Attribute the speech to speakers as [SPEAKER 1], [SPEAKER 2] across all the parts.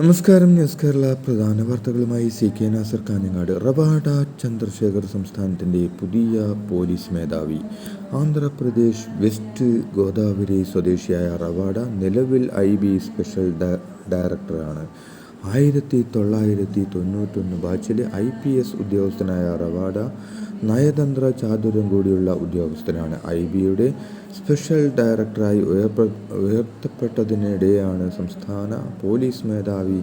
[SPEAKER 1] നമസ്കാരം ന്യൂസ് കേരള പ്രധാന വാർത്തകളുമായി സി കെ നാസർ കാഞ്ഞങ്ങാട്. റവാഡ ചന്ദ്രശേഖർ സംസ്ഥാനത്തിന്റെ പുതിയ പോലീസ് മേധാവി. ആന്ധ്രാപ്രദേശ് വെസ്റ്റ് ഗോദാവരി സ്വദേശിയായ റവാഡ നിലവിൽ ഐ ബി സ്പെഷ്യൽ ഡയ- ഡയറക്ടറാണ്. ആയിരത്തി തൊള്ളായിരത്തി തൊണ്ണൂറ്റൊന്ന് ബാച്ചിലെ ഐ പി എസ് ഉദ്യോഗസ്ഥനായ റവാഡ നയതന്ത്ര ചാതുര്യം കൂടിയുള്ള ഉദ്യോഗസ്ഥനാണ്. ഐ ബിയുടെ സ്പെഷ്യൽ ഡയറക്ടറായി ഉയർത്തപ്പെട്ടതിനിടെയാണ് സംസ്ഥാന പോലീസ് മേധാവി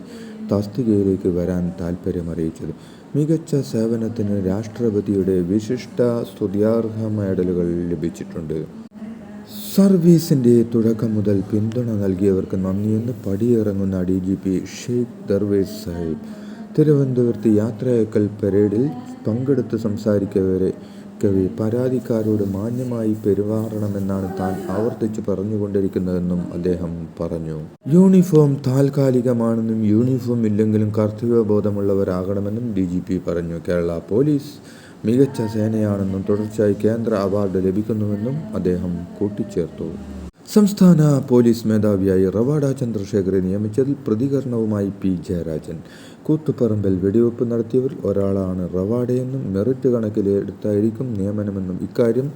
[SPEAKER 1] തസ്തികയിലേക്ക് വരാൻ താൽപ്പര്യമറിയിച്ചത്. മികച്ച സേവനത്തിന് രാഷ്ട്രപതിയുടെ വിശിഷ്ട സ്തുതിയാർഹ മെഡലുകൾ ലഭിച്ചിട്ടുണ്ട്. സർവീസിന്റെ തുടക്കം മുതൽ പിന്തുണ നൽകിയവർക്ക് നന്ദിയെന്ന് പടിയിറങ്ങുന്ന D G P Sheikh Darvesh Sahib. തിരുവനന്തപുരത്ത് യാത്രയക്കൽ പരേഡിൽ പങ്കെടുത്ത് സംസാരിക്കവരെ കവി പരാതിക്കാരോട് മാന്യമായി പെരുമാറണമെന്നാണ് താൻ ആവർത്തിച്ച് പറഞ്ഞുകൊണ്ടിരിക്കുന്നതെന്നും അദ്ദേഹം പറഞ്ഞു. യൂണിഫോം താൽക്കാലികമാണെന്നും യൂണിഫോം ഇല്ലെങ്കിലും കർത്തവ്യബോധമുള്ളവരാകണമെന്നും ഡി ജി പി പറഞ്ഞു. കേരള പോലീസ് മികച്ച സേനയാണെന്നും തുടർച്ചയായി കേന്ദ്ര അവാർഡ് ലഭിക്കുന്നുവെന്നും അദ്ദേഹം കൂട്ടിച്ചേർത്തു. സംസ്ഥാന പോലീസ് മേധാവിയായി റവാഡ ചന്ദ്രശേഖരെ നിയമിച്ചതിൽ പ്രതികരണവുമായി പി. ജയരാജൻ. കൂത്തുപറമ്പിൽ വെടിവെപ്പ് നടത്തിയവർ ഒരാളാണ് റവാഡയെന്നും മെറിറ്റ് കണക്കിലെടുത്തായിരിക്കും നിയമനമെന്നും ഇക്കാര്യം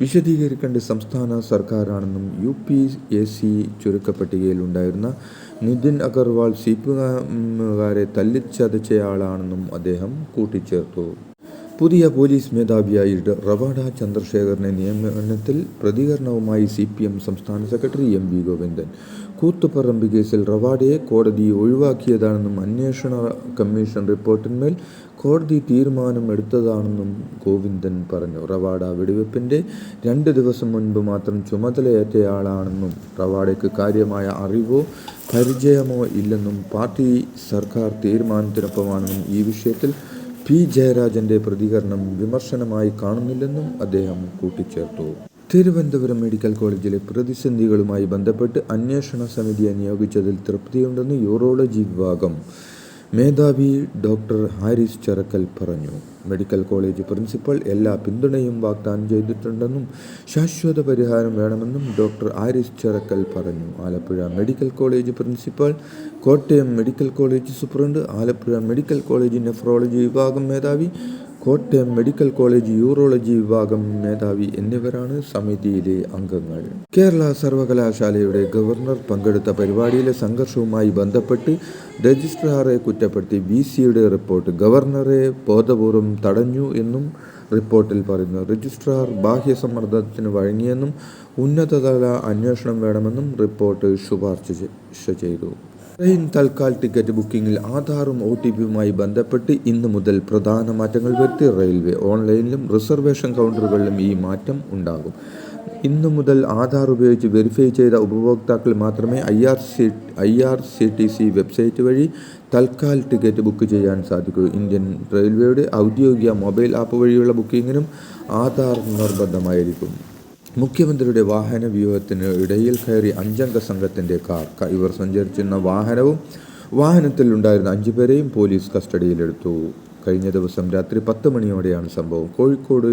[SPEAKER 1] വിശദീകരിക്കേണ്ട സംസ്ഥാന സർക്കാരാണെന്നും യു പി എ സി ചുരുക്കപ്പട്ടികയിലുണ്ടായിരുന്ന നിതിൻ അഗർവാൾ സി പി എമ്മുകാരെ തല്ലിച്ചതച്ചയാളാണെന്നും അദ്ദേഹം കൂട്ടിച്ചേർത്തു. പുതിയ പോലീസ് മേധാവിയായി റവാഡ ചന്ദ്രശേഖറിനെ നിയമനത്തിൽ പ്രതികരണവുമായി സി പി എം സംസ്ഥാന secretary M V Govindan. Koothuparamba കേസിൽ റവാഡയെ കോടതി ഒഴിവാക്കിയതാണെന്നും അന്വേഷണ കമ്മീഷൻ റിപ്പോർട്ടിന്മേൽ കോടതി തീരുമാനം എടുത്തതാണെന്നും ഗോവിന്ദൻ പറഞ്ഞു. റവാഡ വെടിവെപ്പിന്റെ രണ്ട് ദിവസം മുൻപ് മാത്രം ചുമതലയേറ്റയാളാണെന്നും റവാഡയ്ക്ക് കാര്യമായ അറിവോ പരിചയമോ ഇല്ലെന്നും പാർട്ടി സർക്കാർ തീരുമാനത്തിനൊപ്പമാണെന്നും ഈ വിഷയത്തിൽ പി. ജയരാജന്റെ പ്രതികരണം വിമർശനമായി കാണുന്നില്ലെന്നും അദ്ദേഹം കൂട്ടിച്ചേർത്തു. തിരുവനന്തപുരം മെഡിക്കൽ കോളേജിലെ പ്രതിസന്ധികളുമായി ബന്ധപ്പെട്ട് അന്വേഷണ സമിതിയെ നിയോഗിച്ചതിൽ തൃപ്തിയുണ്ടെന്ന് യൂറോളജി വിഭാഗം മേധാവി ഡോക്ടർ ഹാരിസ് ചെറക്കൽ പറഞ്ഞു. മെഡിക്കൽ കോളേജ് പ്രിൻസിപ്പൽ എല്ലാ പിന്തുണയും വാഗ്ദാനം ചെയ്തിട്ടുണ്ടെന്നും ശാശ്വത പരിഹാരം വേണമെന്നും ഡോക്ടർ ആരിസ് ചെറക്കൽ പറഞ്ഞു. Alappuzha medical college principal Kottayam medical college superintendent Alappuzha medical college nephrology വിഭാഗം മേധാവി കോട്ടയം മെഡിക്കൽ കോളേജ് യൂറോളജി വിഭാഗം മേധാവി എന്നിവരാണ് സമിതിയിലെ അംഗങ്ങൾ. കേരള സർവകലാശാലയുടെ ഗവർണർ പങ്കെടുത്ത പരിപാടിയിലെ സംഘർഷവുമായി ബന്ധപ്പെട്ട് രജിസ്ട്രാറെ കുറ്റപ്പെടുത്തി വി സിയുടെ റിപ്പോർട്ട് ഗവർണറെ ബോധപൂർവം തടഞ്ഞു എന്നും റിപ്പോർട്ടിൽ പറയുന്നു. രജിസ്ട്രാർ ബാഹ്യ സമ്മർദ്ദത്തിന് വഴങ്ങിയെന്നും ഉന്നതതല അന്വേഷണം വേണമെന്നും റിപ്പോർട്ട് ശുപാർശ ചെയ്തു. ട്രെയിൻ തൽക്കാൽ ടിക്കറ്റ് ബുക്കിംഗിൽ ആധാറും ഒ ടി പിയുമായി ബന്ധപ്പെട്ട് ഇന്നു മുതൽ പ്രധാന മാറ്റങ്ങൾ വരുത്തി റെയിൽവേ ഓൺലൈനിലും റിസർവേഷൻ കൗണ്ടറുകളിലും ഈ മാറ്റം ഉണ്ടാകും. ഇന്നു മുതൽ ആധാർ ഉപയോഗിച്ച് വെരിഫൈ ചെയ്ത ഉപഭോക്താക്കൾ മാത്രമേ I R C I R C T C website വഴി തൽക്കാൽ ടിക്കറ്റ് ബുക്ക് ചെയ്യാൻ സാധിക്കൂ. ഇന്ത്യൻ റെയിൽവേയുടെ ഔദ്യോഗിക മൊബൈൽ ആപ്പ് വഴിയുള്ള ബുക്കിങ്ങിനും ആധാർ നിർബന്ധമായിരിക്കും. മുഖ്യമന്ത്രിയുടെ വാഹന വ്യൂഹത്തിന് ഇടയിൽ കയറി അഞ്ചംഗ സംഘത്തിന്റെ കാർ ഇവർ സഞ്ചരിച്ചിരുന്ന വാഹനവും വാഹനത്തിലുണ്ടായിരുന്ന അഞ്ചുപേരെയും പോലീസ് കസ്റ്റഡിയിലെടുത്തു. കഴിഞ്ഞ ദിവസം രാത്രി പത്ത് മണിയോടെയാണ് സംഭവം. കോഴിക്കോട്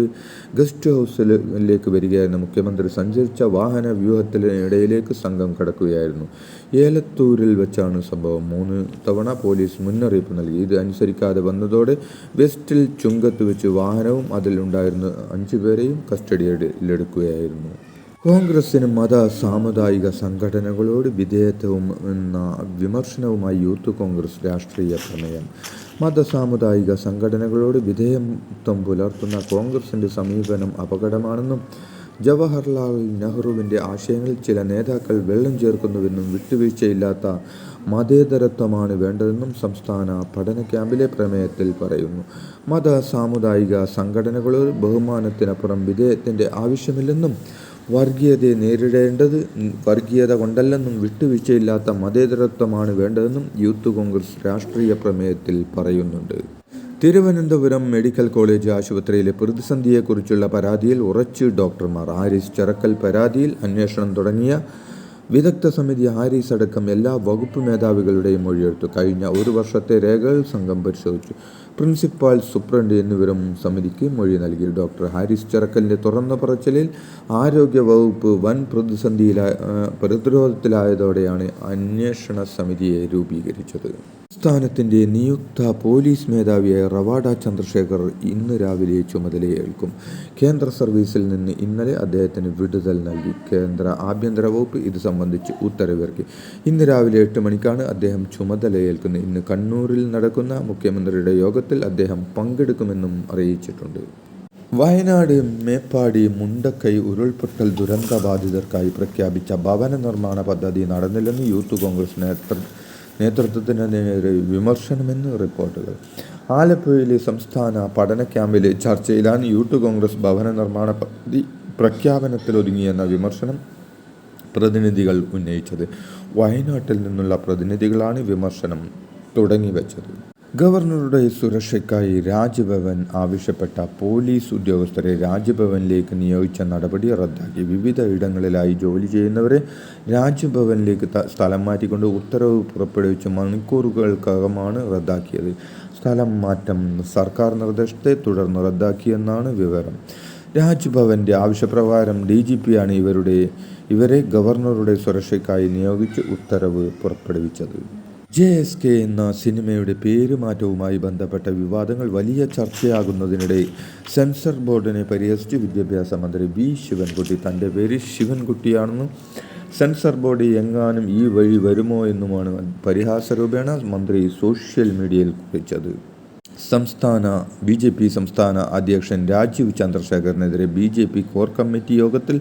[SPEAKER 1] ഗസ്റ്റ് ഹൗസിലേക്ക് വരികയായിരുന്ന മുഖ്യമന്ത്രി സഞ്ചരിച്ച വാഹന വ്യൂഹത്തിനിടയിലേക്ക് സംഘം കടക്കുകയായിരുന്നു. ഏലത്തൂരിൽ വെച്ചാണ് സംഭവം. മൂന്ന് തവണ പോലീസ് മുന്നറിയിപ്പ് നൽകി. ഇത് അനുസരിക്കാതെ വന്നതോടെ വെസ്റ്റിൽ ചുങ്കത്ത് വെച്ച് വാഹനവും അതിലുണ്ടായിരുന്ന അഞ്ചുപേരെയും കസ്റ്റഡിയിലെടുക്കുകയായിരുന്നു. കോൺഗ്രസിന് മത സാമുദായിക സംഘടനകളോട് വിധേയത്വവും എന്ന വിമർശനവുമായി യൂത്ത് കോൺഗ്രസ് രാഷ്ട്രീയ പ്രമേയം. മത സാമുദായിക സംഘടനകളോട് വിധേയത്വം പുലർത്തുന്ന കോൺഗ്രസിന്റെ സമീപനം അപകടമാണെന്നും ജവഹർലാൽ നെഹ്റുവിന്റെ ആശയങ്ങളിൽ ചില നേതാക്കൾ വെള്ളം ചേർക്കുന്നുവെന്നും വിട്ടുവീഴ്ചയില്ലാത്ത മതേതരത്വമാണ് വേണ്ടതെന്നും സംസ്ഥാന പഠന ക്യാമ്പിലെ പ്രമേയത്തിൽ പറയുന്നു. മത സാമുദായിക സംഘടനകളോട് ബഹുമാനത്തിനപ്പുറം വിധേയത്തിന്റെ ആവശ്യമില്ലെന്നും വർഗീയതയെ നേരിടേണ്ടത് വർഗീയത കൊണ്ടല്ലെന്നും വിട്ടുവീഴ്ചയില്ലാത്ത മതേതരത്വമാണ് വേണ്ടതെന്നും യൂത്ത് കോൺഗ്രസ് രാഷ്ട്രീയ പ്രമേയത്തിൽ പറയുന്നുണ്ട്. തിരുവനന്തപുരം മെഡിക്കൽ കോളേജ് ആശുപത്രിയിലെ പ്രതിസന്ധിയെക്കുറിച്ചുള്ള പരാതിയിൽ ഉറച്ച് ഡോക്ടർമാർ. ആരിസ് ചെറക്കൽ പരാതിയിൽ അന്വേഷണം തുടങ്ങിയ വിദഗ്ധ സമിതി ഹാരിസ് അടക്കം എല്ലാ വകുപ്പ് മേധാവികളുടെയും മൊഴിയെടുത്തു. കഴിഞ്ഞ ഒരു വർഷത്തെ രേഖകൾ സംഘം പരിശോധിച്ചു. പ്രിൻസിപ്പാൾ സൂപ്രണ്ട് എന്നിവരും സമിതിക്ക് മൊഴി നൽകി. ഡോക്ടർ ഹാരിസ് ചെറക്കലിന്റെ തുറന്ന പറച്ചിലിൽ ആരോഗ്യ വകുപ്പ് വൻ പ്രതിസന്ധിയിലാ പ്രതിരോധത്തിലായതോടെയാണ് അന്വേഷണ സമിതിയെ രൂപീകരിച്ചത്. സംസ്ഥാനത്തിന്റെ നിയുക്ത പോലീസ് മേധാവിയായ റവാഡ ചന്ദ്രശേഖർ ഇന്ന് രാവിലെ ചുമതലയേൽക്കും കേന്ദ്ര സർവീസിൽ നിന്ന് ഇന്നലെ അദ്ദേഹത്തിന് വിടുതൽ നൽകി. കേന്ദ്ര ആഭ്യന്തര വകുപ്പ് ഇത് സംബന്ധിച്ച് ഉത്തരവിറക്കി. ഇന്ന് രാവിലെ എട്ട് മണിക്കാണ് അദ്ദേഹം ചുമതലയേൽക്കുന്നത്. ഇന്ന് കണ്ണൂരിൽ നടക്കുന്ന മുഖ്യമന്ത്രിയുടെ യോഗത്തിൽ അദ്ദേഹം പങ്കെടുക്കുമെന്നും അറിയിച്ചിട്ടുണ്ട്. വയനാട് മേപ്പാടി മുണ്ടക്കൈ ഉരുൾപൊട്ടൽ ദുരന്തബാധിതർക്കായി പ്രഖ്യാപിച്ച ഭവന നിർമ്മാണ പദ്ധതി നടന്നില്ലെന്ന് യൂത്ത് കോൺഗ്രസ് നേതൃ നേതൃത്വത്തിന് നേരെ വിമർശനമെന്ന് റിപ്പോർട്ടുകൾ. ആലപ്പുഴയിലെ സംസ്ഥാന പഠന ക്യാമ്പിലെ ചർച്ചയിലാണ് യൂത്ത് കോൺഗ്രസ് ഭവന നിർമ്മാണ പദ്ധതി പ്രഖ്യാപനത്തിൽ പ്രഖ്യാപനത്തിലൊതുങ്ങിയെന്ന വിമർശനം പ്രതിനിധികൾ ഉന്നയിച്ചത്. വയനാട്ടിൽ നിന്നുള്ള പ്രതിനിധികളാണ് വിമർശനം തുടങ്ങിവെച്ചത്. ഗവർണറുടെ സുരക്ഷയ്ക്കായി രാജ്ഭവൻ ആവശ്യപ്പെട്ട പോലീസ് ഉദ്യോഗസ്ഥരെ രാജ്ഭവനിലേക്ക് നിയോഗിച്ച നടപടി റദ്ദാക്കി. വിവിധ ഇടങ്ങളിലായി ജോലി ചെയ്യുന്നവരെ രാജ്ഭവനിലേക്ക് സ്ഥലം മാറ്റിക്കൊണ്ട് ഉത്തരവ് പുറപ്പെടുവിച്ച് മണിക്കൂറുകൾക്കകമാണ് റദ്ദാക്കിയത്. സ്ഥലം മാറ്റം സർക്കാർ നിർദ്ദേശത്തെ തുടർന്ന് റദ്ദാക്കിയെന്നാണ് വിവരം. രാജ്ഭവന്റെ ആവശ്യപ്രകാരം ഡി ജി പിയാണ് ഇവരുടെ ഇവരെ ഗവർണറുടെ സുരക്ഷയ്ക്കായി നിയോഗിച്ച് ഉത്തരവ് പുറപ്പെടുവിച്ചത്. ജെ എസ് കെ എന്ന സിനിമയുടെ പേരുമാറ്റവുമായി ബന്ധപ്പെട്ട വിവാദങ്ങൾ വലിയ ചർച്ചയാകുന്നതിനിടെ സെൻസർ ബോർഡിനെ പരിഹസിച്ച് വിദ്യാഭ്യാസ മന്ത്രി വി ശിവൻകുട്ടി. തന്റെ പേര് ശിവൻകുട്ടിയാണെന്നും സെൻസർ ബോർഡ് എങ്ങാനും ഈ വഴി വരുമോ എന്നുമാണ് പരിഹാസരൂപേണ മന്ത്രി സോഷ്യൽ മീഡിയയിൽ കുറിച്ചത്. സംസ്ഥാന ബി ജെ പി സംസ്ഥാന അധ്യക്ഷൻ Rajeev ചന്ദ്രശേഖരനെതിരെ B J P core committee യോഗത്തിൽ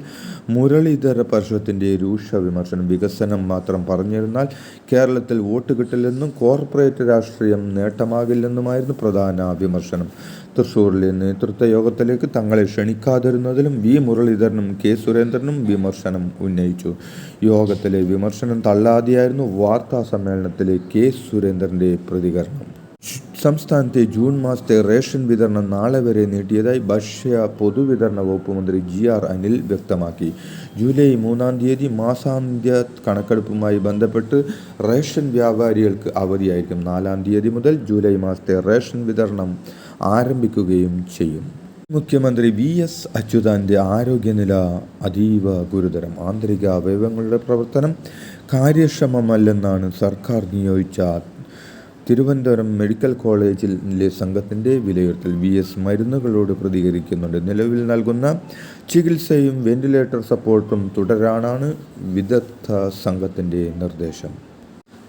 [SPEAKER 1] മുരളീധര പരിഷത്തിന്റെ രൂക്ഷ വിമർശനം വികസനം മാത്രം പറഞ്ഞിരുന്നാൽ കേരളത്തിൽ വോട്ട് കിട്ടില്ലെന്നും കോർപ്പറേറ്റ് രാഷ്ട്രീയം നേട്ടമാകില്ലെന്നുമായിരുന്നു പ്രധാന വിമർശനം. തൃശൂരിലെ നേതൃത്വ യോഗത്തിലേക്ക് തങ്ങളെ ക്ഷണിക്കാതിരുന്നതിലും വി മുരളീധരനും കെ സുരേന്ദ്രനും വിമർശനം ഉന്നയിച്ചു. യോഗത്തിലെ വിമർശനം തള്ളാതെയായിരുന്നു വാർത്താ സമ്മേളനത്തിലെ കെ സുരേന്ദ്രന്റെ പ്രതികരണം. സംസ്ഥാനത്തെ ജൂൺ മാസത്തെ റേഷൻ വിതരണം നാളെ വരെ നീട്ടിയതായി ഭക്ഷ്യ പൊതുവിതരണ വകുപ്പ് മന്ത്രി ജി ആർ അനിൽ വ്യക്തമാക്കി. ജൂലൈ മൂന്നാം തീയതി മാസാന്ത്യ കണക്കെടുപ്പുമായി ബന്ധപ്പെട്ട് റേഷൻ വ്യാപാരികൾക്ക് അവധിയായിരിക്കും. നാലാം തീയതി മുതൽ ജൂലൈ മാസത്തെ റേഷൻ വിതരണം ആരംഭിക്കുകയും ചെയ്യും. മുഖ്യമന്ത്രി വി എസ് അച്യുതാന്റെ ആരോഗ്യനില അതീവ ഗുരുതരം. ആന്തരിക അവയവങ്ങളുടെ പ്രവർത്തനം കാര്യക്ഷമമല്ലെന്നാണ് സർക്കാർ നിയോഗിച്ച തിരുവനന്തപുരം മെഡിക്കൽ കോളേജിലെ സംഘത്തിന്റെ വിലയിരുത്തൽ വി എസ് മരുന്നുകളോട് പ്രതികരിക്കുന്നുണ്ട്. നിലവിൽ നൽകുന്ന ചികിത്സയും വെന്റിലേറ്റർ സപ്പോർട്ടും തുടരാനാണ് വിദഗ്ധ സംഘത്തിന്റെ നിർദ്ദേശം.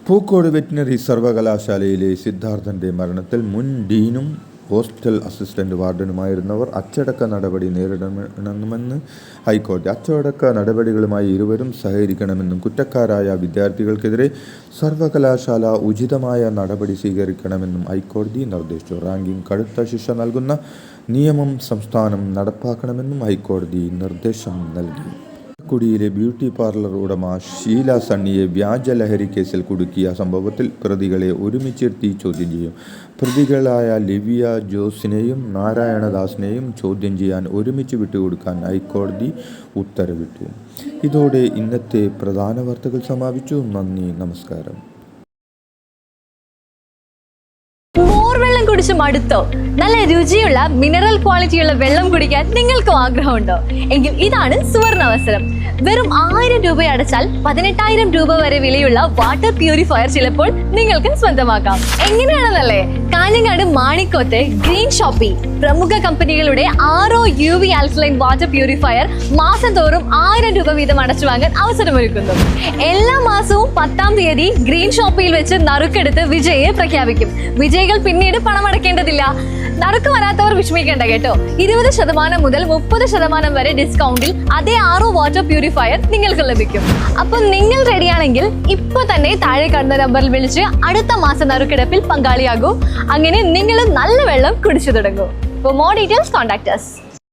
[SPEAKER 1] പൂക്കോട് വെറ്റിനറി സർവകലാശാലയിലെ സിദ്ധാർത്ഥന്റെ മരണത്തിൽ മുൻ ഡീനും ഹോസ്റ്റൽ അസിസ്റ്റന്റ് വാർഡനുമായിരുന്നവർ അച്ചടക്ക നടപടി നേരിടണമെന്ന് ഹൈക്കോടതി. അച്ചടക്ക നടപടികളുമായി ഇരുവരും സഹകരിക്കണമെന്നും കുറ്റക്കാരായ വിദ്യാർത്ഥികൾക്കെതിരെ സർവകലാശാല ഉചിതമായ നടപടി സ്വീകരിക്കണമെന്നും ഹൈക്കോടതി നിർദ്ദേശിച്ചു. റാങ്കിംഗ് കടുത്ത ശിക്ഷ നൽകുന്ന നിയമം സംസ്ഥാനം നടപ്പാക്കണമെന്നും ഹൈക്കോടതി നിർദ്ദേശം നൽകി. കുടിയിലെ ബ്യൂട്ടി പാർലർ ഉടമ ഷീല സണ്ണിയെ വ്യാജ ലഹരി കേസിൽ കുടുക്കിയ സംഭവത്തിൽ പ്രതികളെ ഒരുമിച്ചിരുത്തി ചോദ്യം ചെയ്യും. പ്രതികളായ ലിവിയ ജോസിനെയും നാരായണദാസിനെയും ചോദ്യം ചെയ്യാൻ ഒരുമിച്ച് വിട്ടുകൊടുക്കാൻ ഹൈക്കോടതി ഉത്തരവിട്ടു. ഇതോടെ ഇന്നത്തെ പ്രധാന വാർത്തകൾ സമാപിച്ചു. നന്ദി നമസ്കാരം.
[SPEAKER 2] കുടിച്ച് മടുത്തോ? നല്ല രുചിയുള്ള മിനറൽ ക്വാളിറ്റിയുള്ള വെള്ളം കുടിക്കാൻ നിങ്ങൾക്കും ആഗ്രഹമുണ്ടോ? എങ്കിൽ ഇതാണ് സുവർണ അവസരം വെറും ആയിരം രൂപ അടച്ചാൽ പതിനെട്ടായിരം രൂപ വരെ വിലയുള്ള വാട്ടർ പ്യൂരിഫയർ ചിലപ്പോൾ നിങ്ങൾക്ക് സ്വന്തമാക്കാം. എങ്ങനെയാണെന്നല്ലേ? Kanhangad Manikoth green shoppe. പ്രമുഖ കമ്പനികളുടെ RO U V alkaline water purifier മാസം തോറും ആയിരം രൂപ വീതം അടച്ചു വാങ്ങാൻ അവസരമൊരുക്കുന്നു. എല്ലാ മാസവും പത്താം തീയതി ഗ്രീൻ ഷോപ്പിയിൽ വെച്ച് നറുക്കെടുത്ത് വിജയെ പ്രഖ്യാപിക്കും. വിജയികൾ പിന്നീട് പണമടക്കേണ്ടതില്ല. നറുക്ക് വരാത്തവർ വിഷമിക്കേണ്ട കേട്ടോ. ഇരുപത് ശതമാനം മുതൽ മുപ്പത് ശതമാനം വരെ ഡിസ്കൗണ്ടിൽ അതേ ആറോ വാട്ടർ പ്യൂരിഫയർ നിങ്ങൾക്ക് ലഭിക്കും. അപ്പൊ നിങ്ങൾ റെഡിയാണെങ്കിൽ ഇപ്പൊ തന്നെ താഴെ കാണുന്ന നമ്പറിൽ വിളിച്ച് അടുത്ത മാസം നറുക്കെടുപ്പിൽ പങ്കാളിയാകൂ. അങ്ങനെ നിങ്ങൾ നല്ല വെള്ളം കുടിച്ചു തുടങ്ങൂ For more details, contact us.